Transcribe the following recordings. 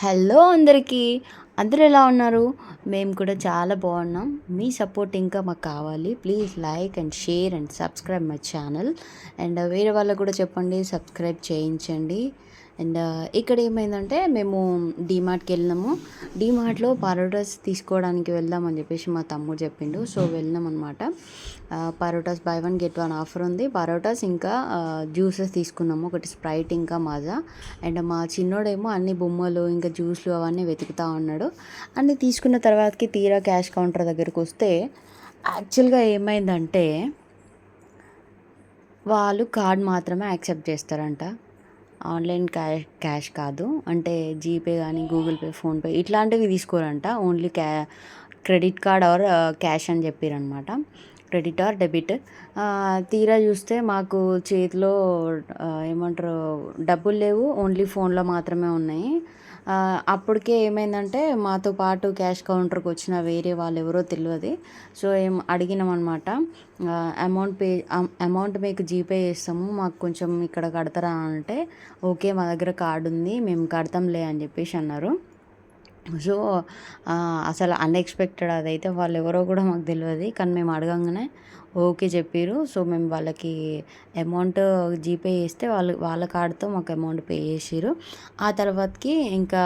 Hello అందరికీ. అందరూ ఎలా ఉన్నారు? మేము కూడా చాలా బాగున్నాం. మీ సపోర్ట్ ఇంకా మాకు కావాలి. Please like and share and subscribe my channel. And వేరే వాళ్ళకు కూడా చెప్పండి సబ్స్క్రైబ్ చేయించండి. అండ్ ఇక్కడ ఏమైందంటే మేము డీమార్ట్కి వెళ్ళినాము. డీమార్ట్లో పరోటాస్ తీసుకోవడానికి వెళ్దామని చెప్పేసి మా తమ్ముడు చెప్పిండు. సో వెళ్ళినాం అనమాట parottas buy one get one offer ఉంది. పరోటాస్ ఇంకా జ్యూసెస్ తీసుకున్నాము. ఒకటి స్ప్రైట్ ఇంకా మాజా. అండ్ మా చిన్నోడేమో అన్ని బొమ్మలు ఇంకా జ్యూస్లు అవన్నీ వెతుకుతా ఉన్నాడు. అన్ని తీసుకున్న తర్వాతకి తీరా క్యాష్ కౌంటర్ దగ్గరికి వస్తే యాక్చువల్గా ఏమైందంటే వాళ్ళు కార్డ్ మాత్రమే యాక్సెప్ట్ చేస్తారంట. ఆన్లైన్ క్యాష్ క్యాష్ కాదు. అంటే జీపే కానీ గూగుల్ పే ఫోన్పే ఇట్లాంటివి తీసుకోరంట. ఓన్లీ క్యా క్రెడిట్ కార్డ్ ఆర్ క్యాష్ అని చెప్పారనమాట క్రెడిట్ ఆర్ డెబిట్. తీరా చూస్తే మాకు చేతిలో ఏమంటారు డబ్బులు లేవు. ఓన్లీ ఫోన్లో మాత్రమే ఉన్నాయి. అప్పటికే ఏమైందంటే మాతో పాటు క్యాష్ కౌంటర్కి వచ్చిన వేరే వాళ్ళు ఎవరో తెలియదు సో ఏం అడిగినాం అనమాట అమౌంట్ పే అమౌంట్ మీకు జీపే చేస్తాము మాకు కొంచెం ఇక్కడ కడతారా అంటే ఓకే మా దగ్గర కార్డు ఉంది మేము కడతాంలే అని చెప్పేసి అన్నారు. సో అసలు అన్ఎక్స్పెక్టెడ్ అదైతే వాళ్ళు ఎవరో కూడా మాకు తెలియదు కానీ మేము అడగంగానే ఓకే చెప్పారు. సో మేము వాళ్ళకి అమౌంట్ జీపే చేస్తే వాళ్ళు వాళ్ళ కార్డుతో మాకు అమౌంట్ పే చేసారు. ఆ తర్వాతకి ఇంకా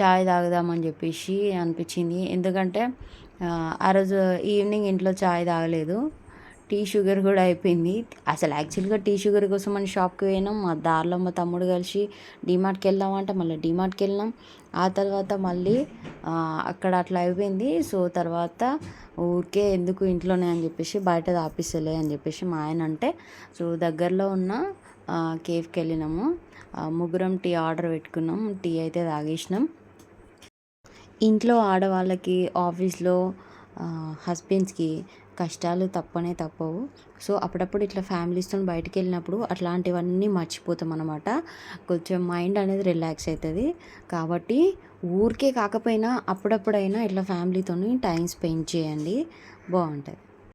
చాయ్ తాగుదామని చెప్పేసి అనిపించింది. ఎందుకంటే ఆ రోజు ఈవినింగ్ ఇంట్లో చాయ్ తాగలేదు. టీ షుగర్ కూడా అయిపోయింది. అసలు యాక్చువల్గా టీ షుగర్ కోసం మన షాప్కి పోయినాం. మా దారిలో మా తమ్ముడు కలిసి డిమార్ట్కి వెళ్దామంటే మళ్ళీ డిమార్ట్కి వెళ్ళినాం. ఆ తర్వాత మళ్ళీ అక్కడ అట్లా అయిపోయింది. సో తర్వాత ఊరికే ఎందుకు ఇంట్లోనే అని చెప్పేసి బయట తాపిస్తలే అని చెప్పేసి మా ఆయన అంటే సో దగ్గరలో ఉన్న కేఫ్కి వెళ్ళినాము. ముగ్గురం టీ ఆర్డర్ పెట్టుకున్నాం. టీ అయితే తాగేసినాం. ఇంట్లో ఆడవాళ్ళకి ఆఫీస్లో హస్బెండ్స్కి కష్టాలు తప్పనే తప్పవు. సో అప్పుడప్పుడు ఇట్లా ఫ్యామిలీస్తో బయటికి వెళ్ళినప్పుడు అట్లాంటివన్నీ మర్చిపోతాం అనమాట కొంచెం మైండ్ అనేది రిలాక్స్ అవుతుంది కాబట్టి ఊరికే కాకపోయినా అప్పుడప్పుడైనా ఇట్లా ఫ్యామిలీతో టైం స్పెండ్ చేయండి. బాగుంటుంది